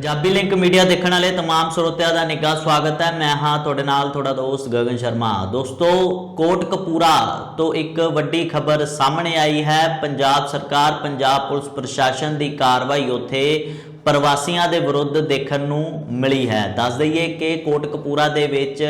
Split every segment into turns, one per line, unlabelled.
Punjabi link media ਦੇਖਣ ਵਾਲੇ तमाम ਸਰੋਤਿਆਂ ਦਾ ਨਿੱਘਾ ਸਵਾਗਤ ਹੈ ਮੈਂ ਹਾਂ ਤੁਹਾਡੇ ਨਾਲ ਤੁਹਾਡਾ ਦੋਸਤ ਗਗਨ ਸ਼ਰਮਾ ਦੋਸਤੋ ਕੋਟਕਪੂਰਾ ਤੋਂ ਇੱਕ ਵੱਡੀ ਖਬਰ ਸਾਹਮਣੇ ਆਈ ਹੈ ਪੰਜਾਬ ਸਰਕਾਰ ਪੰਜਾਬ ਪੁਲਿਸ ਪ੍ਰਸ਼ਾਸਨ ਦੀ ਕਾਰਵਾਈ ਉੱਥੇ ਪ੍ਰਵਾਸੀਆਂ ਦੇ ਵਿਰੁੱਧ ਦੇਖਣ ਨੂੰ ਮਿਲੀ ਹੈ ਦੱਸ ਦਈਏ ਕਿ ਕੋਟਕਪੂਰਾ ਦੇ ਵਿੱਚ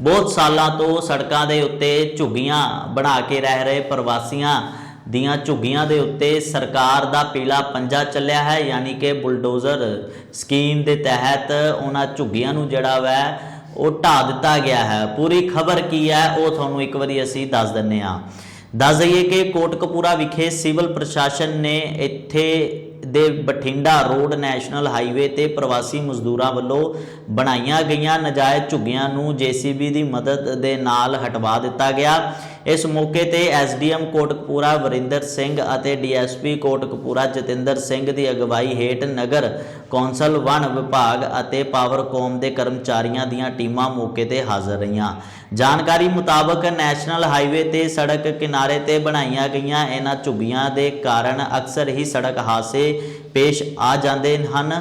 ਬਹੁਤ ਸਾਲਾਂ ਤੋਂ ਸੜਕਾਂ ਦੇ ਉੱਤੇ ਝੁੱਗੀਆਂ ਬਣਾ ਕੇ ਰਹਿ ਰਹੇ ਪ੍ਰਵਾਸੀਆਂ ਦੀਆਂ ਝੁੱਗੀਆਂ ਦੇ ਉੱਤੇ ਸਰਕਾਰ ਦਾ ਪੀਲਾ ਪੰਜਾ ਚੱਲਿਆ ਹੈ, ਯਾਨੀ ਕਿ ਬੁਲਡੋਜ਼ਰ ਸਕੀਮ ਦੇ ਤਹਿਤ ਉਹਨਾਂ ਝੁੱਗੀਆਂ ਨੂੰ ਜਿਹੜਾ ਵੈ, ਉਹ ਢਾ ਦਿੱਤਾ ਗਿਆ ਹੈ। ਪੂਰੀ ਖਬਰ ਕੀ ਹੈ, ਉਹ ਤੁਹਾਨੂੰ ਇੱਕ ਵਾਰੀ ਅਸੀਂ ਦੱਸ ਦਿੰਨੇ ਆ ਦੱਸ ਦਈਏ ਕਿ ਕੋਟਕਪੂਰਾ ਵਿਖੇ ਸਿਵਲ ਪ੍ਰਸ਼ਾਸਨ ਨੇ ਇੱਥੇ ਦੇ ਬਠਿੰਡਾ ਰੋਡ ਨੈਸ਼ਨਲ ਹਾਈਵੇ ਤੇ ਪ੍ਰਵਾਸੀ ਮਜ਼ਦੂਰਾਂ ਵੱਲੋਂ ਬਣਾਈਆਂ ਗਈਆਂ ਨਜਾਇਜ਼ ਝੁੱਗੀਆਂ ਨੂੰ ਜੀਸੀਬੀ ਦੀ ਮਦਦ ਦੇ ਨਾਲ ਹਟਵਾ ਦਿੱਤਾ ਗਿਆ। ਇਸ ਮੌਕੇ ਤੇ ਐਸਡੀਐਮ ਕੋਟਕਪੂਰਾ ਵਰਿੰਦਰ ਸਿੰਘ ਅਤੇ ਡੀਐਸਪੀ ਕੋਟਕਪੂਰਾ ਜਤਿੰਦਰ ਸਿੰਘ ਦੀ ਅਗਵਾਈ ਹੇਠ ਨਗਰ ਕੌਂਸਲ ਵਨ ਵਿਭਾਗ ਅਤੇ ਪਾਵਰਕੌਮ ਦੇ ਕਰਮਚਾਰੀਆਂ ਦੀਆਂ ਟੀਮਾਂ ਮੌਕੇ ਤੇ ਹਾਜ਼ਰ ਰਹੀਆਂ। ਜਾਣਕਾਰੀ ਮੁਤਾਬਕ ਨੈਸ਼ਨਲ ਹਾਈਵੇ ਤੇ ਸੜਕ ਕਿਨਾਰੇ ਤੇ ਬਣਾਈਆਂ ਗਈਆਂ ਇਹਨਾਂ ਝੁੱਗੀਆਂ ਦੇ ਕਾਰਨ ਅਕਸਰ ਹੀ ਸੜਕ ਹਾਦਸੇ ਪੇਸ਼ ਆ ਜਾਂਦੇ ਹਨ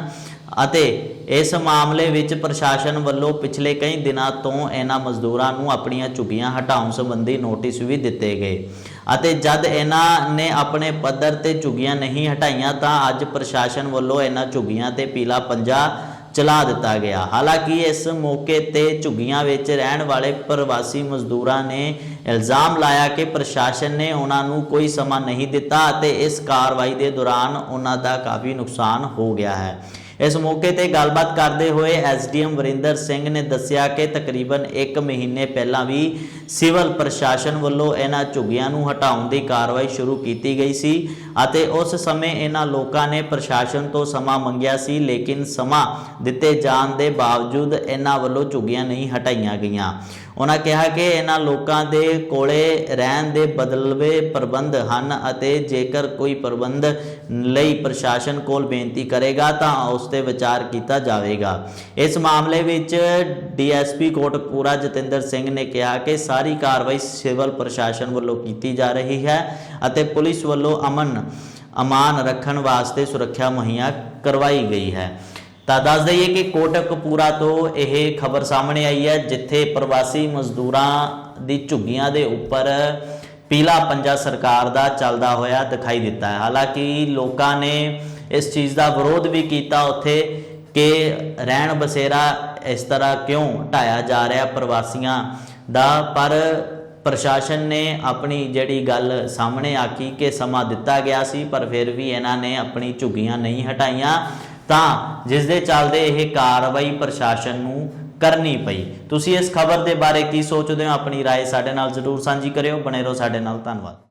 ਅਤੇ ਇਸ ਮਾਮਲੇ ਵਿੱਚ ਪ੍ਰਸ਼ਾਸਨ ਵੱਲੋਂ ਪਿਛਲੇ ਕਈ ਦਿਨਾਂ ਤੋਂ ਇਹਨਾਂ ਮਜ਼ਦੂਰਾਂ ਨੂੰ ਆਪਣੀਆਂ ਝੁੱਗੀਆਂ ਹਟਾਉਣ ਸੰਬੰਧੀ ਨੋਟਿਸ ਵੀ ਦਿੱਤੇ ਗਏ ਅਤੇ ਜਦ ਇਹਨਾਂ ਨੇ ਆਪਣੇ ਪੱਧਰ ਤੇ ਝੁੱਗੀਆਂ ਨਹੀਂ ਹਟਾਈਆਂ ਤਾਂ ਅੱਜ ਪ੍ਰਸ਼ਾਸਨ ਵੱਲੋਂ ਇਹਨਾਂ ਝੁੱਗੀਆਂ ਤੇ ਪੀਲਾ ਪੰਜਾ ਚਲਾ ਦਿੱਤਾ ਗਿਆ। ਹਾਲਾਂਕਿ ਇਸ ਮੌਕੇ ਤੇ ਝੁੱਗੀਆਂ ਵਿੱਚ ਰਹਿਣ ਵਾਲੇ ਪ੍ਰਵਾਸੀ ਮਜ਼ਦੂਰਾਂ ਨੇ ਇਲਜ਼ਾਮ ਲਾਇਆ ਕਿ ਪ੍ਰਸ਼ਾਸਨ ਨੇ ਉਹਨਾਂ ਨੂੰ ਕੋਈ ਸਮਾਂ ਨਹੀਂ ਦਿੱਤਾ ਅਤੇ ਇਸ ਕਾਰਵਾਈ ਦੇ ਦੌਰਾਨ ਉਹਨਾਂ ਦਾ ਕਾਫੀ ਨੁਕਸਾਨ ਹੋ ਗਿਆ ਹੈ। ਇਸ ਮੌਕੇ ਤੇ ਗੱਲਬਾਤ ਕਰਦੇ ਹੋਏ ਐਸਡੀਐਮ ਵਰਿੰਦਰ ਸਿੰਘ ਨੇ ਦੱਸਿਆ ਕਿ ਤਕਰੀਬਨ 1 ਮਹੀਨੇ ਪਹਿਲਾਂ ਵੀ ਸਿਵਲ ਪ੍ਰਸ਼ਾਸਨ ਵੱਲੋਂ ਇਹਨਾਂ ਝੁੱਗੀਆਂ ਨੂੰ ਹਟਾਉਣ ਦੀ ਕਾਰਵਾਈ ਸ਼ੁਰੂ ਕੀਤੀ ਗਈ ਸੀ ਅਤੇ ਉਸ ਸਮੇਂ ਇਹਨਾਂ ਲੋਕਾਂ ਨੇ ਪ੍ਰਸ਼ਾਸਨ ਤੋਂ ਸਮਾਂ ਮੰਗਿਆ ਸੀ, ਲੇਕਿਨ ਸਮਾਂ ਦਿੱਤੇ ਜਾਣ ਦੇ ਬਾਵਜੂਦ ਇਹਨਾਂ ਵੱਲੋਂ ਝੁੱਗੀਆਂ ਨਹੀਂ ਹਟਾਈਆਂ ਗਈਆਂ। ਉਹਨਾਂ ਕਿਹਾ ਕਿ ਇਹਨਾਂ ਲੋਕਾਂ ਦੇ ਕੋਲੇ ਰਹਿਣ ਦੇ ਬਦਲਵੇ ਪ੍ਰਬੰਧ ਹਨ ਅਤੇ ਜੇਕਰ ਕੋਈ ਪ੍ਰਬੰਧ ਲਈ ਪ੍ਰਸ਼ਾਸਨ ਕੋਲ ਬੇਨਤੀ ਕਰੇਗਾ ਤਾਂ ਉਸ ਤੇ ਵਿਚਾਰ ਕੀਤਾ ਜਾਵੇਗਾ। ਇਸ ਮਾਮਲੇ ਵਿੱਚ ਡੀਐਸਪੀ ਕੋਟਕਪੂਰਾ ਜਤਿੰਦਰ ਸਿੰਘ ਨੇ ਕਿਹਾ ਕਿ ਸਾਰੀ ਕਾਰਵਾਈ ਸਿਵਲ ਪ੍ਰਸ਼ਾਸਨ ਵੱਲੋਂ ਕੀਤੀ ਜਾ ਰਹੀ ਹੈ ਅਤੇ ਪੁਲਿਸ ਵੱਲੋਂ ਅਮਨ, ਅਮਾਨ ਰੱਖਣ ਵਾਸਤੇ ਸੁਰੱਖਿਆ ਮੁਹੱਈਆ ਕਰਵਾਈ ਗਈ ਹੈ। ਤਾਂ ਦੱਸ ਦਈਏ ਕਿ ਕੋਟਕਪੂਰਾ ਤੋਂ ਇਹ ਖਬਰ ਸਾਹਮਣੇ ਆਈ ਹੈ, ਜਿੱਥੇ ਪ੍ਰਵਾਸੀ ਮਜ਼ਦੂਰਾਂ ਦੀ ਝੁੱਗੀਆਂ ਦੇ ਉੱਪਰ ਪੀਲਾ ਪੰਜਾ ਸਰਕਾਰ ਦਾ ਚੱਲਦਾ ਹੋਇਆ ਦਿਖਾਈ ਦਿੱਤਾ ਹੈ। ਹਾਲਾਂਕਿ ਲੋਕਾਂ ਨੇ ਇਸ ਚੀਜ਼ ਦਾ ਵਿਰੋਧ ਵੀ ਕੀਤਾ ਉੱਥੇ ਕਿ ਰਹਿਣ ਬਸੇਰਾ ਇਸ ਤਰ੍ਹਾਂ ਕਿਉਂ ਢਾਇਆ ਜਾ ਰਿਹਾ ਪ੍ਰਵਾਸੀਆਂ ਦਾ, ਪਰ ਪ੍ਰਸ਼ਾਸਨ ਨੇ ਆਪਣੀ ਜਿਹੜੀ ਗੱਲ ਸਾਹਮਣੇ ਆਕੀ ਕਿ ਸਮਾਂ ਦਿੱਤਾ ਗਿਆ ਸੀ, ਪਰ ਫਿਰ ਵੀ ਇਹਨਾਂ ਨੇ ਆਪਣੀ ਝੁੱਗੀਆਂ ਨਹੀਂ ਹਟਾਈਆਂ। ਤਾਂ ਜਿਸ ਦੇ ਚੱਲਦੇ ਇਹ ਕਾਰਵਾਈ ਪ੍ਰਸ਼ਾਸਨ ਨੂੰ ਕਰਨੀ ਪਈ ਤੁਸੀਂ ਇਸ ਖਬਰ ਦੇ ਬਾਰੇ ਕੀ ਸੋਚਦੇ ਹੋ ਆਪਣੀ رائے ਸਾਡੇ ਨਾਲ ਜ਼ਰੂਰ ਸਾਂਝੀ ਕਰਿਓ ਬਣੇ ਰਹੋ ਸਾਡੇ ਨਾਲ ਧੰਨਵਾਦ